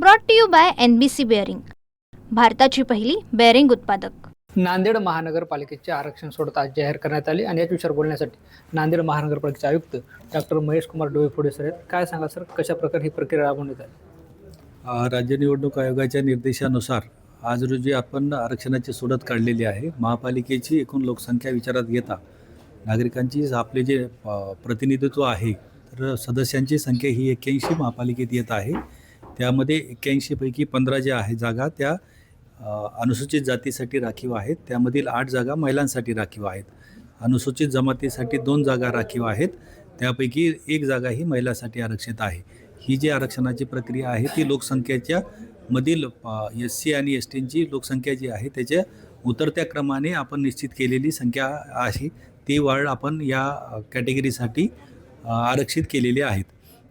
Brought to you by N B C bearing भारताची पहिली bearing उत्पादक. नांदेड महानगरपालिकेचे आरक्षण सोडत आज जाहीर करण्यात आले आणि याच विचार बोलण्यासाठी नांदेड महानगरपालिकेचे आयुक्त डॉक्टर महेश कुमार डोईफोडे सर आहेत. काय सांगा सर? कशा प्रकारे ही प्रक्रिया राबवण्यात आली? राज्य निवडणूक आयोगाच्या निर्देशानुसार आज रोजी आपण आरक्षणाची सोडत काढलेली आहे. महापालिकेची एकूण लोकसंख्या विचारात घेता नागरिकांची आपले जे प्रतिनिधित्व आहे तर सदस्यांची संख्या ही एक्क्याऐंशी महापालिकेत येत आहे. त्यामध्ये एक्क्याऐंशीपैकी पंधरा ज्या आहे जागा त्या अनुसूचित जातीसाठी राखीव आहेत. त्यामधील आठ जागा महिलांसाठी राखीव आहेत. अनुसूचित जमातीसाठी दोन जागा राखीव आहेत. त्यापैकी एक जागा ही महिलांसाठी आरक्षित आहे. ही जी आरक्षणाची प्रक्रिया आहे ती लोकसंख्येच्या मधील एस सी आणि एस टींची लोकसंख्या जी आहे त्याच्या उतरत्या क्रमाने आपण निश्चित केलेली संख्या आहे. ती वाढ आपण या कॅटेगरीसाठी आरक्षित केलेली आहेत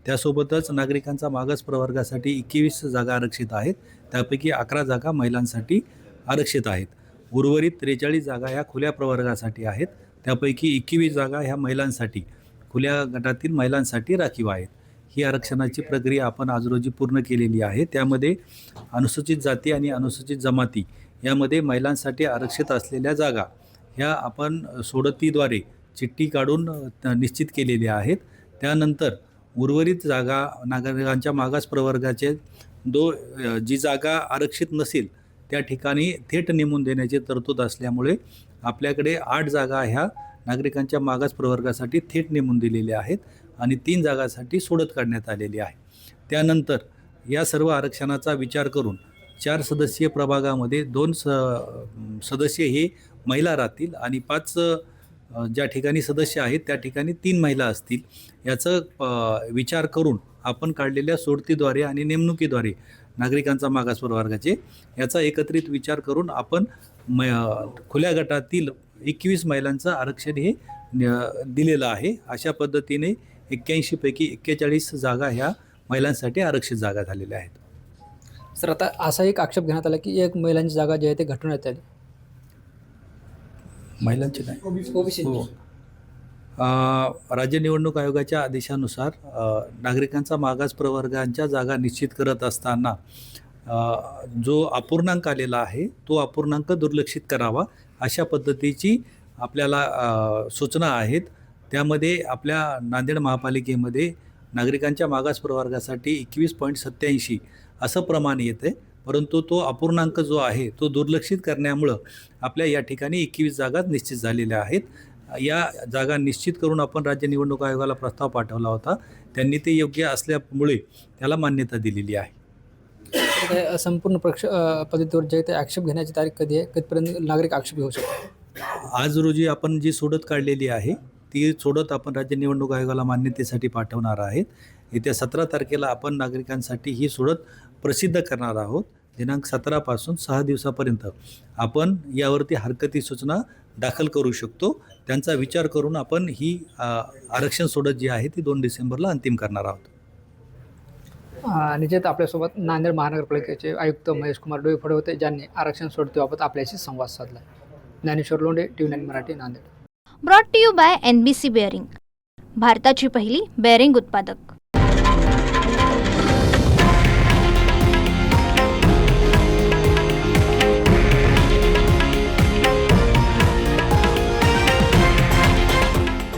त्यासोबतच नागरिकांचा मागास प्रवर्गासाठी एकवीस जागा आरक्षित आहेत. त्यापैकी अकरा जागा महिलांसाठी आरक्षित आहेत. उर्वरित त्रेचाळीस जागा ह्या खुल्या प्रवर्गासाठी आहेत. त्यापैकी एकवीस जागा ह्या महिलांसाठी खुल्या गटातील महिलांसाठी राखीव आहेत. ही आरक्षणाची प्रक्रिया आपण आज रोजी पूर्ण केलेली आहे. त्यामध्ये अनुसूचित जाती आणि अनुसूचित जमाती यामध्ये महिलांसाठी आरक्षित असलेल्या जागा ह्या आपण सोडतीद्वारे चिठ्ठी काढून निश्चित केलेल्या आहेत. त्यानंतर उर्वरित जागा नागरिकांच्या मागास प्रवर्गाचे दो जी जागा आरक्षित नसेल त्या ठिकाणी थेट नेमून देण्याची तरतूद असल्यामुळे आपल्याकडे आठ जागा ह्या नागरिकांच्या मागास प्रवर्गासाठी थेट नेमून दिलेल्या आहेत आणि तीन जागासाठी सोडत काढण्यात आलेली आहे. त्यानंतर या सर्व आरक्षणाचा विचार करून चार सदस्यीय प्रभागामध्ये दोन स सदस्य हे महिला राहतील आणि पाच ज्या ठिकाणी सदस्य आहेत त्या ठिकाणी तीन महिला असतील. याचं विचार करून आपण काढलेल्या सोडतीद्वारे आणि नेमणुकीद्वारे नागरिकांचा मागास प्रवर्गाचे याचा एकत्रित विचार करून आपण म खुल्या गटातील एकवीस महिलांचं आरक्षण हे दिलेलं आहे. अशा पद्धतीने एक्क्याऐंशीपैकी एक्केचाळीस जागा ह्या महिलांसाठी आरक्षित जागा झालेल्या आहेत. सर आता असा एक आक्षेप घेण्यात आला की एक महिलांची जागा जी आहे ते घटवण्यात आली. महिलांची नाही. ओबीसी हो. राज्य निवडणूक आयोगाच्या आदेशानुसार नागरिकांचा मागास प्रवर्गांच्या जागा निश्चित करत असताना जो अपूर्णांक आलेला आहे तो अपूर्णांक दुर्लक्षित करावा अशा पद्धतीची आपल्याला सूचना आहेत. त्यामध्ये आपल्या नांदेड महापालिकेमध्ये नागरिकांच्या मागास प्रवर्गासाठी एकवीस पॉईंट सत्याऐंशी असं प्रमाण येते परंतु तो अपूर्णांक जो आहे तो दुर्लक्षित करण्यामुळं आपल्या या ठिकाणी एकवीस जागा निश्चित झालेल्या आहेत. या जागा निश्चित करून आपण राज्य निवडणूक आयोगाला प्रस्ताव पाठवला होता. त्यांनी ते योग्य असल्यामुळे त्याला मान्यता दिलेली आहे. संपूर्ण प्रक्ष पद्धतीवर जे ते आक्षेप घेण्याची तारीख कधी आहे कधीपर्यंत नागरिक आक्षेप घेऊ शकतो आज रोजी आपण जी सोडत काढलेली आहे ती सोडत आपण राज्य निवडणूक आयोगाला मान्यतेसाठी पाठवणार आहेत. येत्या सतरा तारखेला आपण नागरिकांसाठी ही सोडत प्रसिद्ध करणार आहोत. दिनांक सतरापासून सहा दिवसापर्यंत. आपण यावरती हरकती सूचना दाखल करू शकतो. त्यांचा विचार करून आपण ही आरक्षण सोडत जी आहे ती दोन डिसेंबरला अंतिम करणार आहोत. आणि जे आपल्यासोबत नांदेड महानगरपालिकेचे आयुक्त महेश कुमार डोईफोडे होते ज्यांनी आरक्षण सोडतीबाबत आपल्याशी संवाद साधला. Dnyaneshwar Londhe T V nine Marathi Nanded. Brought to you by N B C bearing. भारताची पहिली बेअरिंग उत्पादक.